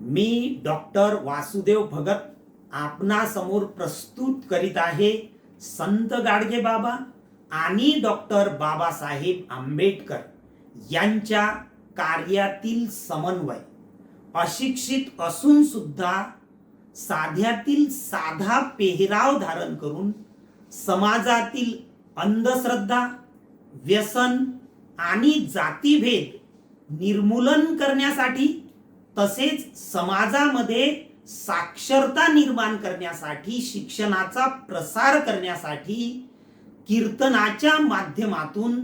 मी doctor Vasudev Bhagat आपणासमोर प्रस्तुत करीत आहे संत गाडगे बाबा आणि डॉक्टर बाबासाहेब आंबेडकर यांच्या कार्यातील समन्वय. अशिक्षित असून सुद्धा साध्यातील साधा पेहराव धारण करून समाजातील अंधश्रद्धा व्यसन आणि जातीभेद निर्मूलन करण्यासाठी तसेच समाजामध्ये साक्षरता निर्माण करण्यासाठी शिक्षणाचा प्रसार करण्यासाठी कीर्तनाच्या माध्यमातून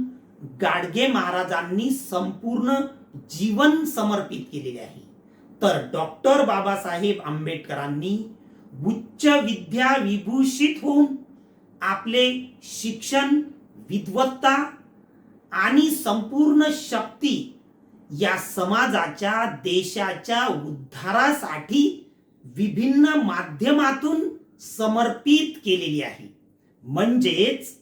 गाडगे महाराजांनी संपूर्ण जीवन समर्पित केलेले आहे. तर डॉक्टर बाबासाहेब आंबेडकरांनी उच्च विद्या विभूषित होऊन आपले शिक्षण विद्वत्ता आणि संपूर्ण शक्ती या समाजाच्या देशाच्या उद्धारासाठी विभिन्न माध्यमातून समर्पित केलेली आहे. म्हणजेच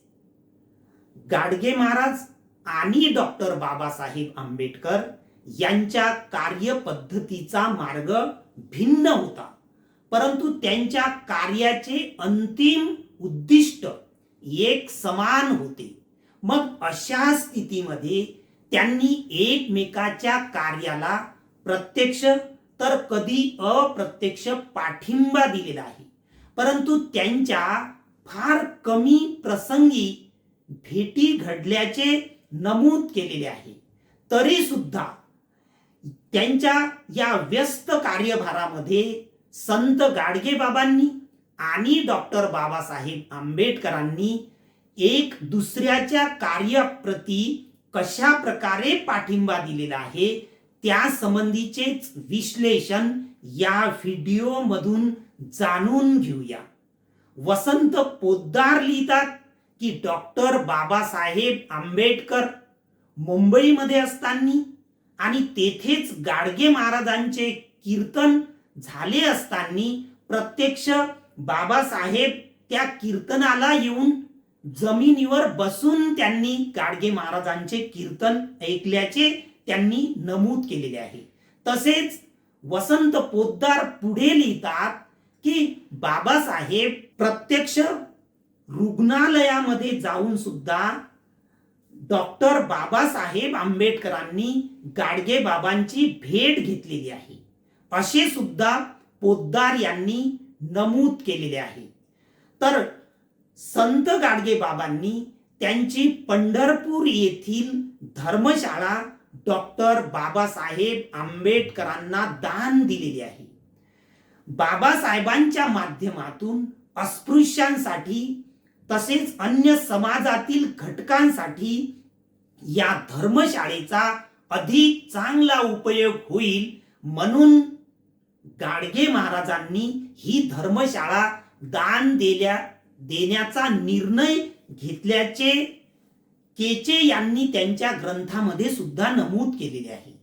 गाडगे महाराज आणि डॉक्टर बाबासाहेब आंबेडकर यांच्या कार्यपद्धतीचा मार्ग भिन्न होता. परंतु त्यांच्या कार्याचे अंतिम उद्दिष्ट एक समान होते. मग अशा स्थितीमध्ये त्यांनी एकमेकाच्या कार्याला प्रत्यक्ष तर कधी अप्रत्यक्ष पाठिंबा दिलेला आहे. परंतु त्यांच्या फार कमी प्रसंगी भेटी घडल्याचे नमूद केलेले आहे. तरी सुद्धा त्यांच्या या व्यस्त कार्यभारामध्ये संत गाडगे बाबांनी आणि डॉक्टर बाबासाहेब आंबेडकरांनी एक दुसऱ्याच्या कार्याप्रती कशा प्रकारे पाठिंबा दिलेला आहे त्या संबंधीचेच विश्लेषण या व्हिडिओ मधून जाणून घेऊया. वसंत पोद्दार लिहितात की डॉक्टर बाबासाहेब आंबेडकर मुंबईमध्ये असताना आणि तेथेच गाडगे महाराजांचे कीर्तन झाले असताना प्रत्यक्ष बाबासाहेब त्या कीर्तनाला येऊन जमिनीवर बसून त्यांनी गाडगे महाराजांचे कीर्तन ऐकल्याचे त्यांनी नमूद केलेले आहे. तसेच वसंत पोद्दार पुढे लिहितात की बाबासाहेब प्रत्यक्ष रुग्णालयामध्ये जाऊन सुद्धा डॉक्टर बाबासाहेब आंबेडकरांनी गाडगे बाबांची भेट घेतलेली आहे. असे सुद्धा पोद्दार यांनी नमूद केलेले आहे. तर संत गाडगे बाबांनी त्यांची पंढरपूर येथील धर्मशाळा डॉक्टर बाबासाहेब आंबेडकरांना दान दिलेली आहे. बाबासाहेबांच्या माध्यमातून अस्पृश्यांसाठी तसेच अन्य समाजातील घटकांसाठी या धर्मशाळेचा अधिक चांगला उपयोग होईल म्हणून गाडगे महाराजांनी ही धर्मशाळा दान दिल्या देण्याचा निर्णय घेतल्याचे केचे यांनी त्यांच्या ग्रंथामध्ये सुद्धा नमूद केलेले आहे.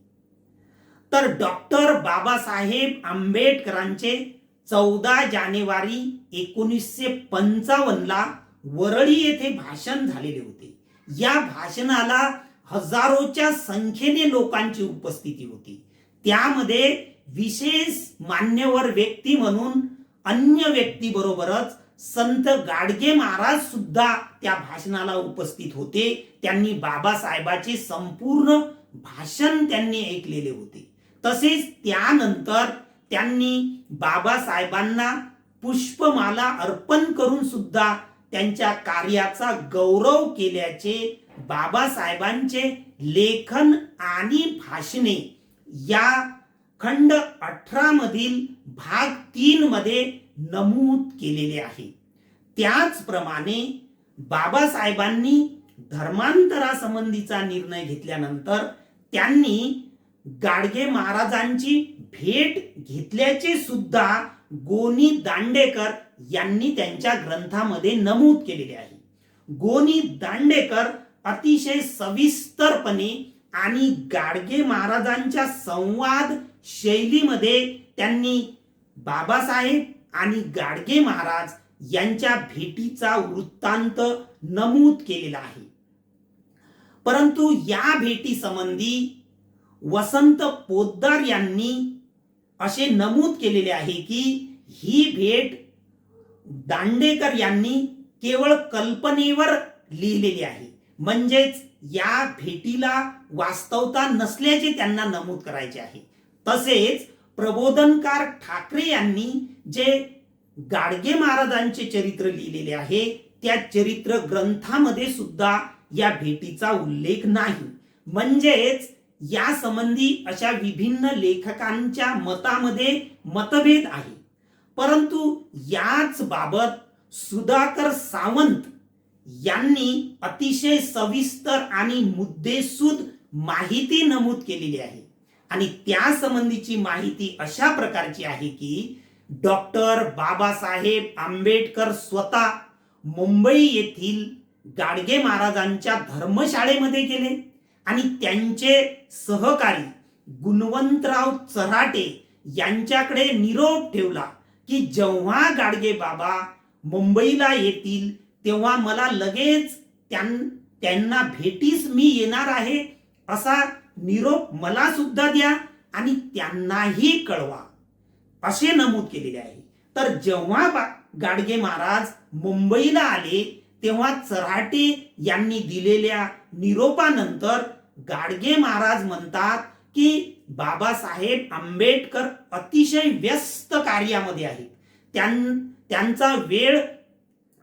तर डॉक्टर बाबासाहेब आंबेडकरांचे चौदा जानेवारी एकोणीसशे पंचावन्नला वरळी येथे भाषण झालेले होते. या भाषणाला हजारोच्या संख्येने लोकांची उपस्थिती होती. त्यामध्ये विशेष मान्यवर व्यक्ती म्हणून अन्य व्यक्ती बरोबरच संत गाडगे महाराज सुद्धा त्या भाषणाला उपस्थित होते. त्यांनी बाबासाहेबाचे संपूर्ण भाषण त्यांनी ऐकलेले होते. तसेच त्यानंतर त्यांनी बाबासाहेबांना पुष्पमाला अर्पण करून सुद्धा त्यांच्या कार्याचा गौरव केल्याचे बाबासाहेबांचे लेखन आणि भाषणे या खंड अठरा मधील भाग तीन मध्ये नमूद केलेले आहे. त्याचप्रमाणे बाबासाहेबांनी धर्मांतरासंबंधीचा निर्णय घेतल्यानंतर त्यांनी गाडगे महाराजांची भेट घेतल्याचे सुद्धा गोनी दांडेकर यांनी त्यांच्या ग्रंथामध्ये नमूद केलेले आहे. गोनी दांडेकर अतिशय सविस्तरपणे आणि गाडगे महाराजांच्या संवाद शैलीमध्ये त्यांनी बाबासाहेब आणि गाडगे महाराज यांच्या भेटीचा वृत्तांत नमूद केलेला आहे. परंतु या भेटी संबंधी वसंत पोद्दार यांनी असे नमूद केलेले आहे की ही भेट दांडेकर यांनी केवळ कल्पनेवर लिहिलेली आहे. म्हणजेच या भेटीला वास्तवता नसल्याचे त्यांना नमूद करायचे आहे. तसेच प्रबोधनकार ठाकरे यांनी जे गाडगे महाराजांचे चरित्र लिहिलेले आहे त्या चरित्र ग्रंथामध्ये सुद्धा या भेटीचा उल्लेख नाही. म्हणजेच या संबंधी अशा विभिन्न लेखकांच्या मतामध्ये मतभेद आहे. परंतु याच बाबत सुधाकर सावंत यांनी अतिशय सविस्तर आणि मुद्देसूद माहिती नमूद केलेली आहे. आणि त्या संबंधीची माहिती अशा प्रकारची आहे की डॉक्टर बाबासाहेब आंबेडकर स्वतः मुंबई येथील गाडगे महाराजांच्या धर्मशाळेमध्ये गेले आणि त्यांचे सहकारी गुणवंतराव चराटे यांच्याकडे निरोप ठेवला की जेव्हा गाडगे बाबा मुंबईला येतील तेव्हा मला लगेच त्यां- त्यांना भेटीस मी येणार आहे असा निरोप मला सुद्धा द्या आणि त्यांनाही कळवा. असे नमूद केलेले आहे. तर जेव्हा बा- गाडगे महाराज मुंबईला आले तेव्हा चराटे यांनी दिलेल्या निरोपानंतर गाडगे महाराज म्हणतात की बाबासाहेब आंबेडकर अतिशय व्यस्त कार्यामध्ये आहेत. त्यां- त्यांचा वेळ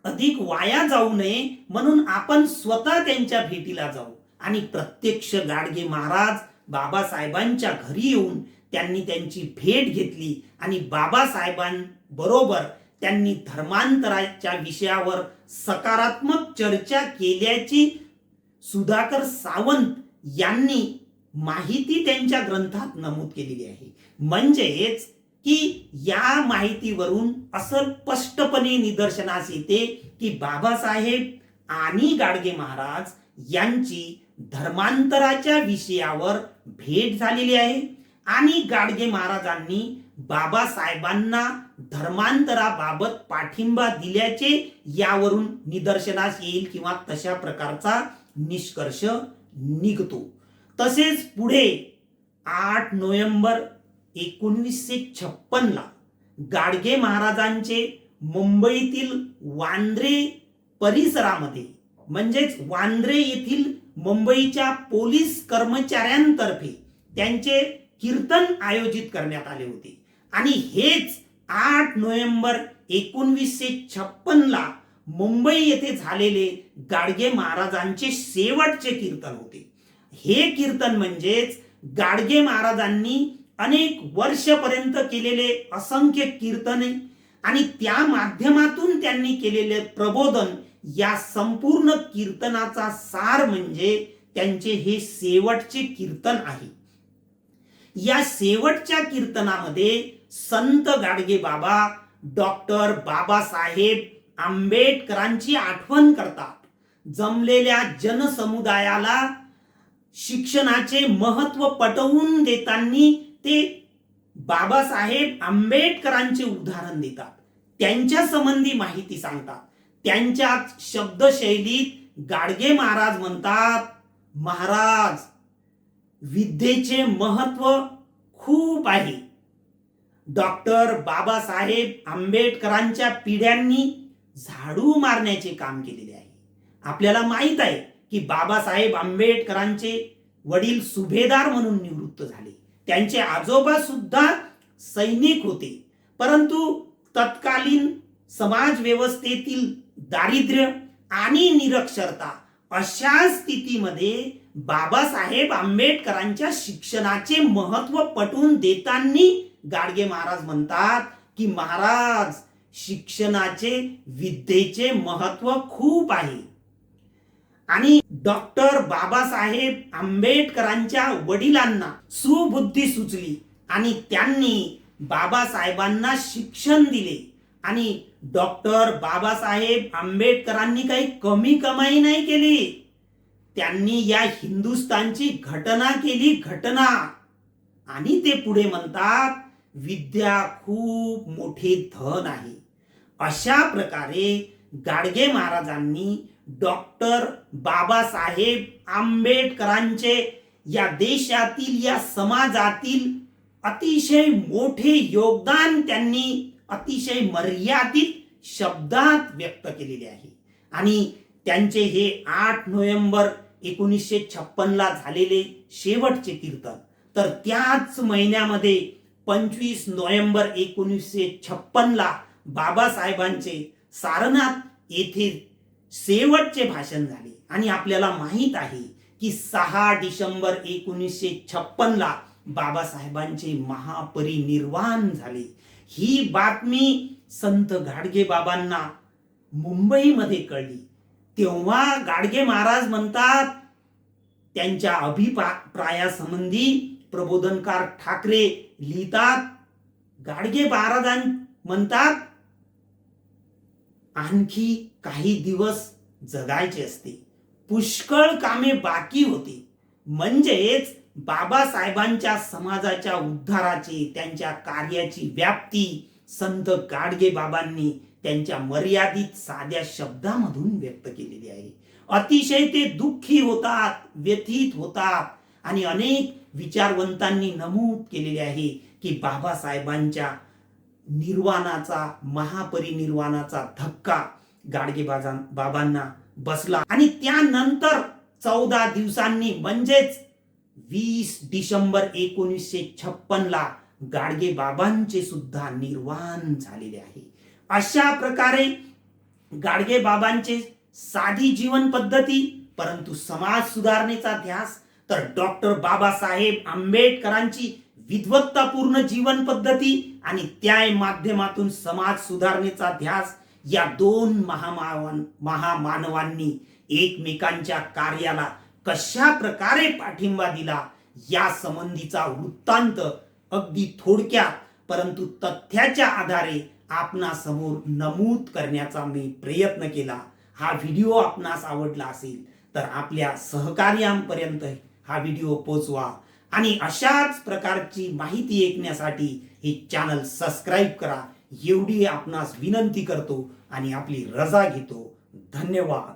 अधिक वाया जाऊ नये म्हणून आपण स्वतः त्यांच्या भेटीला जाऊ. आणि प्रत्यक्ष गाडगे महाराज बाबासाहेबांच्या घरी येऊन त्यांनी त्यांची भेट घेतली आणि बाबासाहेबांबरोबर त्यांनी धर्मांतराच्या विषयावर सकारात्मक चर्चा केल्याची सुधाकर सावंत यांनी माहिती त्यांच्या ग्रंथात नमूद केलेली आहे. म्हणजेच की या माहितीवरून असं स्पष्टपणे निदर्शनास येते की बाबासाहेब आणि गाडगे महाराज यांची धर्मांतराच्या विषयावर भेट झालेली आहे. आणि गाडगे महाराजांनी बाबासाहेबांना धर्मांतराबाबत पाठिंबा दिल्याचे यावरून निदर्शनास येईल किंवा तशा प्रकारचा निष्कर्ष निघतो. तसेच पुढे आठ नोव्हेंबर एकोणीसशे छप्पनला गाडगे महाराजांचे मुंबईतील वांद्रे परिसरामध्ये म्हणजेच वांद्रे येथील मुंबईच्या पोलीस कर्मचाऱ्यांतर्फे त्यांचे कीर्तन आयोजित करण्यात आले होते. आणि हेच आठ नोव्हेंबर एकोणवीसशे छप्पनला मुंबई येथे झालेले गाडगे महाराजांचे शेवटचे कीर्तन होते. हे कीर्तन म्हणजेच गाडगे महाराजांनी अनेक वर्षपर्यंत केलेले असंख्य कीर्तने आणि त्या माध्यमातून त्यांनी केलेले प्रबोधन या संपूर्ण कीर्तनाचा सार म्हणजे त्यांचे हे शेवटचे कीर्तन आहे. या शेवटच्या कीर्तनामध्ये संत गाडगे बाबा डॉक्टर बाबासाहेब आंबेडकरांची आठवण करतात. जमलेल्या जनसमुदायाला शिक्षणाचे महत्त्व पटवून देताना ते बाबासाहेब आंबेडकरांचे उदाहरण देतात. त्यांच्या संबंधी माहिती सांगतात. त्यांच्या शब्दशैलीत गाडगे महाराज म्हणतात महाराज विद्येचे महत्त्व खूप आहे. डॉक्टर बाबासाहेब आंबेडकरांच्या पिढ्यांनी झाडू मारण्याचे काम केलेले आहे. आपल्याला माहीत आहे की बाबासाहेब आंबेडकरांचे वडील सुभेदार म्हणून निवृत्त झाले. त्यांचे आजोबा सुद्धा सैनिक होते. परंतु तत्कालीन समाज व्यवस्थेतील दारिद्र्य आणि निरक्षरता अशा स्थितीमध्ये बाबासाहेब आंबेडकरांच्या शिक्षणाचे महत्त्व पटवून देताना गाडगे महाराज म्हणतात की महाराज शिक्षणाचे विद्येचे महत्त्व खूप आहे. आणि डॉक्टर बाबासाहेब आंबेडकरांच्या वडिलांना सुबुद्धी सुचली आणि त्यांनी बाबासाहेबांना शिक्षण दिले आणि डॉक्टर बाबासाहेब आंबेडकरांनी काही कमी कमाई नाही केली. त्यांनी या हिंदुस्तानची घटना केली घटना. आणि ते पुढे म्हणतात विद्या खूप मोठे धन आहे. अशा प्रकारे गाडगे महाराजांनी डॉक्टर बाबासाहेब आंबेडकरांचे या देशातील या समाजातील अतिशय मोठे योगदान त्यांनी अतिशय मर्यादित शब्दात व्यक्त केलेले आहे. आणि त्यांचे हे आठ नोव्हेंबर एकोणीसशे छप्पनला झालेले शेवटचे कीर्तन तर त्याच महिन्यामध्ये पंचवीस नोव्हेंबर एकोणीसशे छप्पनला बाबासाहेबांचे सारनाथ येथे शेवटचे भाषण झाले. आणि आपल्याला माहीत आहे की सहा डिसेंबर एकोणीसशे छप्पनला बाबासाहेबांचे महापरिनिर्वाण झाले. ही बातमी संत गाडगे बाबांना मुंबईमध्ये कळली. तेव्हा गाडगे महाराज म्हणतात त्यांच्या अभिप्रायासंबंधी प्रबोधनकार ठाकरे लिहितात. गाडगे महाराजां म्हणतात आणखी काही दिवस जगायचे असते. पुष्कळ कामे बाकी होती. म्हणजेच बाबासाहेबांच्या समाजाच्या उद्धाराची त्यांच्या कार्याची व्याप्ती संत गाडगे बाबांनी त्यांच्या मर्यादित साध्या शब्दामधून व्यक्त केलेली आहे. अतिशय ते दुःखी होतात व्यथित होतात आणि अनेक विचारवंतांनी नमूद केलेले आहे की बाबासाहेबांच्या निर्वाणाचा महापरिनिर्वाणाचा धक्का गाडगे बाबांना बसला. आणि त्यानंतर चौदा दिवसांनी म्हणजेच वीस डिसेंबर एकोणीसशे छप्पनला गाडगे बाबांचे सुद्धा निर्वाण झालेले आहे. अशा प्रकारे गाडगे बाबांचे साधी जीवन पद्धती परंतु समाज सुधारणेचा ध्यास तर डॉक्टर बाबासाहेब आंबेडकरांची विद्वत्तापूर्ण जीवन पद्धती आणि त्या माध्यमातून समाज सुधारणेचा ध्यास या दोन महामावन महामानवांनी एकमेकांच्या कार्याला कशा प्रकारे पाठिंबा दिला या संबंधीचा वृत्तांत अगदी थोडक्यात परंतु तथ्याच्या आधारे आपणासमोर नमूद करण्याचा मी प्रयत्न केला. हा व्हिडिओ आपणास आवडला असेल तर आपल्या सहकार्यांपर्यंत हा व्हिडिओ पोचवा आणि अशाच प्रकारची माहिती ऐकण्यासाठी हे चॅनल सबस्क्राईब करा. एवढी आपणास विनंती करतो आणि आपली रजा घेतो. धन्यवाद.